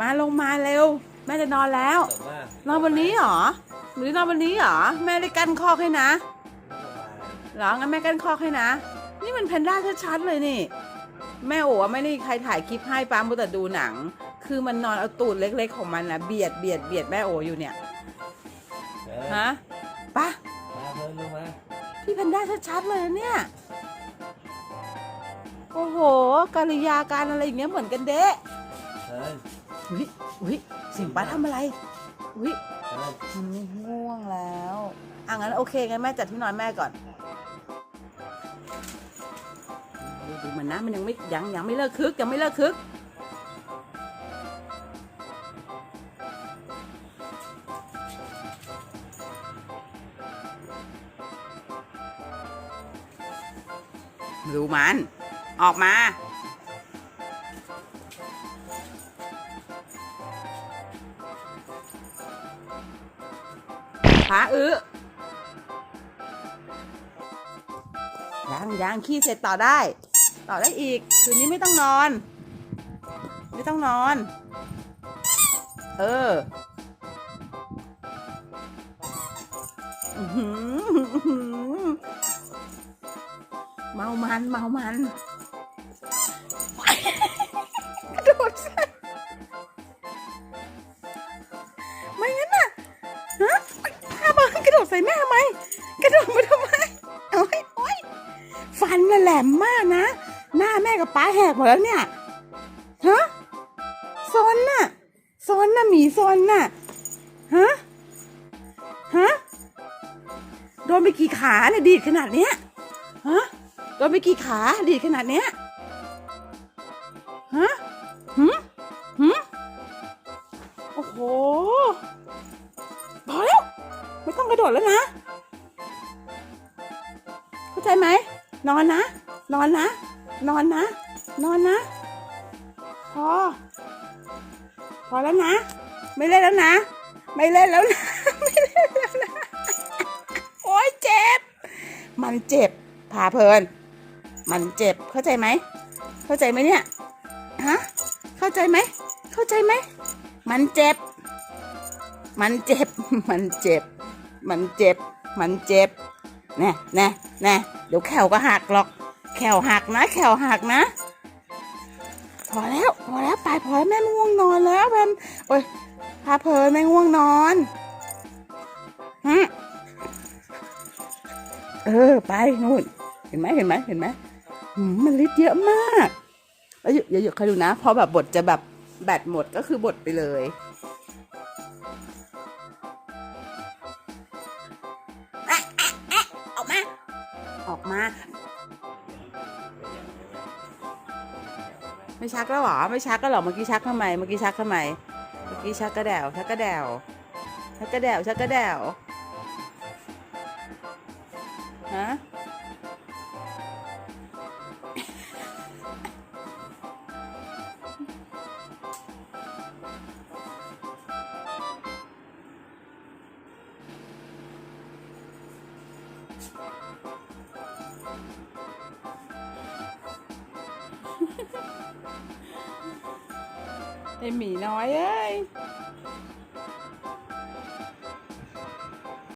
มาลงมาเร็ว แม่จะนอนแล้วแต่ว่านอนบนนี้เหรอ หรือนอนบนนี้เหรอ แม่ได้กั้นคอกให้นะเหรองั้นแม่กั้นคอกให้นะ นี่มันแพนด้าชัดๆเลยนี่ แม่โอ๋ไม่ได้ใครถ่ายคลิปให้ปาล์มแต่ดูหนัง คือมันนอนเอาตูดเล็ก ๆ ของมันนะเบียดเบียดเบียดแม่โอ๋อยู่เนี่ยเออฮะปะมาเพิ่มลงมาพี่แพนด้าชัดๆเลยเนี่ยโอ้โห กริยาการอะไรอย่างเงี้ยเหมือนกันเด้เฮ้ย อุ้ยอุ้ยเสิงป้าทำอะไร อุ้ยเฮ้ยมันง่วงแล้วอะงั้นโอเคงั้นแม่จัดที่นอนแม่ก่อนดูดูมันนะมันยังไม่ยังยังไม่เลิกคึกยังไม่เลิกคึกดูมัน ออกมา ผาอื้อยังยังขี้เสร็จต่อได้ ต่อได้อีก คืนนี้ไม่ต้องนอน ไม่ต้องนอน เออหืออื้อหือเมามัน เมามัน โดดใส่ ส่แม่ทำไม กระโดดมาทำไมโอ้ยโอ้ยฟันน่ะแหลมมากนะ หน้าแม่กับป้าแหกหมดแล้วเนี่ย ฮะซนน่ะซนน่ะหมีซนน่ะ ฮะ ฮะ โดนไปกี่ขาเนี่ยดีดขนาดเนี้ย ฮะ โดนไปกี่ขาดีดขนาดเนี้ย ฮะหืมหืมโอ้โห ไม่ต้องกระโดดแล้วนะ เข้าใจไหม นอนนะ นอนนะ นอนนะ นอนนะ พอ พอแล้วนะ ไม่เล่นแล้วนะ ไม่เล่นแล้วนะ ไม่เล่นแล้วนะ โอ๊ยเจ็บ มันเจ็บพาเพลิน มันเจ็บ เข้าใจไหม เข้าใจไหมเนี่ย ฮะ เข้าใจไหม เข้าใจไหม มันเจ็บ มันเจ็บ มันเจ็บ มันเจ็บ มันเจ็บแน่แน่แน่เดี๋ยวแขวก็หักหรอก แขวหักนะ แขวหักนะ พอแล้ว พอแล้วไปพอแล้วแม่ง่วงนอนแล้วแพมโอ้ยพาเพลินแม่ง่วงนอนฮึเออ ไปนู่น เห็นไหมเห็นไหมเห็นไหมมันฤทธิ์เยอะมากแล้วอย่าอย่าอย่าใครดูนะ พอแบบบทจะแบบแบตหมดก็คือบทไปเลย มา ไม่ชักแล้วเหรอ ไม่ชักก็หรอ เมื่อกี้ชักทำไม เมื่อกี้ชักทำไม เมื่อกี้ชักกระเดวชักกระเดวชักกระเดวชักกระเดวฮะ ไอหมีน้อยเอ้ย